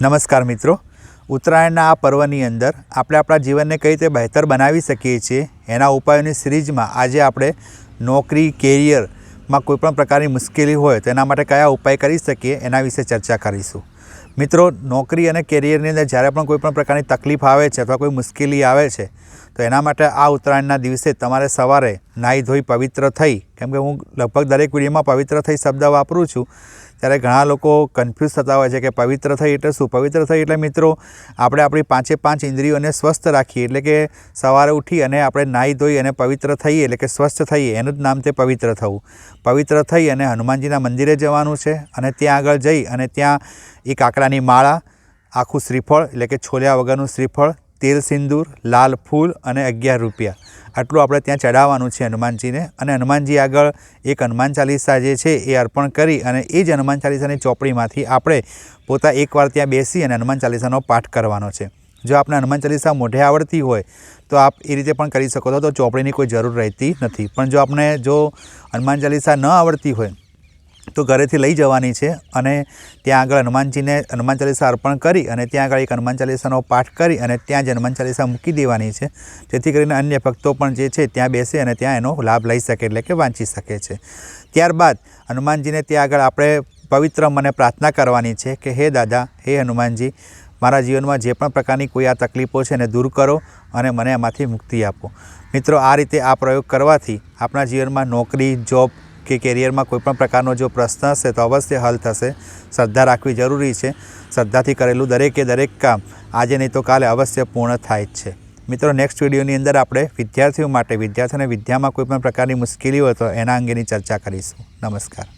નમસ્કાર મિત્રો. ઉત્તરાયણના આ પર્વની અંદર આપણે આપણા જીવનને કઈ રીતે બહેતર બનાવી શકીએ છીએ એના ઉપાયોની સિરીઝમાં આજે આપણે નોકરી, કેરિયરમાં કોઈપણ પ્રકારની મુશ્કેલી હોય તો એના માટે કયા ઉપાય કરી શકીએ એના વિશે ચર્ચા કરીશું. મિત્રો, નોકરી અને કેરિયરની અંદર જ્યારે પણ કોઈપણ પ્રકારની તકલીફ આવે છે અથવા કોઈ મુશ્કેલી આવે છે, તો એના માટે આ ઉત્તરાયણના દિવસે તમારે સવારે નાહી ધોઈ પવિત્ર થઈ, કેમ કે હું લગભગ દરેક વિડીયોમાં પવિત્ર થઈ શબ્દ વાપરું છું, ત્યારે ઘણા લોકો કન્ફ્યુઝ થતા હોય છે કે પવિત્ર થઈ એટલે શું? પવિત્ર થઈ એટલે મિત્રો, આપણે આપણી પાંચે પાંચ ઇન્દ્રિયોને સ્વસ્થ રાખીએ, એટલે કે સવારે ઉઠી અને આપણે નાહી ધોઈ અને પવિત્ર થઈએ, એટલે કે સ્વસ્થ થઈએ, એનું જ નામ તે પવિત્ર થવું. પવિત્ર થઈ અને હનુમાનજીના મંદિરે જવાનું છે અને ત્યાં આગળ જઈ અને ત્યાં એક કાકડાની માળા, આખું શ્રીફળ, એટલે કે છોલ્યા વગરનું શ્રીફળ, તેલ સિંદૂર, લાલ ફૂલ અને અગિયાર રૂપિયા. આટલું આપણે ત્યાં ચડાવવાનું છે હનુમાનજીને. અને હનુમાનજી આગળ એક હનુમાન ચાલીસા જે છે એ અર્પણ કરી અને એ જ હનુમાન ચાલીસાની ચોપડીમાંથી આપણે પોતા એકવાર ત્યાં બેસી અને હનુમાન ચાલીસાનો પાઠ કરવાનો છે. જો આપણે હનુમાન ચાલીસા મોઢે આવડતી હોય, તો આપ એ રીતે પણ કરી શકો છો, તો ચોપડીની કોઈ જરૂર રહેતી નથી. પણ જો આપણે જો હનુમાન ચાલીસા ન આવડતી હોય તો ઘરેથી લઈ જવાની છે અને ત્યાં આગળ હનુમાનજીને હનુમાન ચાલીસા અર્પણ કરી અને ત્યાં આગળ એક હનુમાન ચાલીસાનો પાઠ કરી અને ત્યાં જ હનુમાન ચાલીસા મૂકી દેવાની છે. જેથી કરીને અન્ય ભક્તો પણ જે છે ત્યાં બેસે અને ત્યાં એનો લાભ લઈ શકે એટલે કે વાંચી શકે છે. ત્યારબાદ હનુમાનજીને ત્યાં આગળ આપણે પવિત્ર મને પ્રાર્થના કરવાની છે કે, હે દાદા, હે હનુમાનજી, મારા જીવનમાં જે પણ પ્રકારની કોઈ આ તકલીફો છે એને દૂર કરો અને મને એમાંથી મુક્તિ આપો. મિત્રો, આ રીતે આ પ્રયોગ કરવાથી આપણા જીવનમાં નોકરી, જોબ કે કેરિયરમાં કોઈપણ પ્રકારનો જો પ્રશ્ન હશે તો અવશ્ય હલ થશે. શ્રદ્ધા રાખવી જરૂરી છે. શ્રદ્ધાથી કરેલું દરેકે દરેક કામ આજે નહીં તો કાલે અવશ્ય પૂર્ણ થાય જ છે. મિત્રો નેક્સ્ટ વિડીયોની અંદર આપણે વિદ્યાર્થીઓ માટે, વિદ્યાર્થીઓને વિદ્યામાં કોઈ પણ પ્રકારની મુશ્કેલી હોય તો એના અંગેની ચર્ચા કરીશું. નમસ્કાર.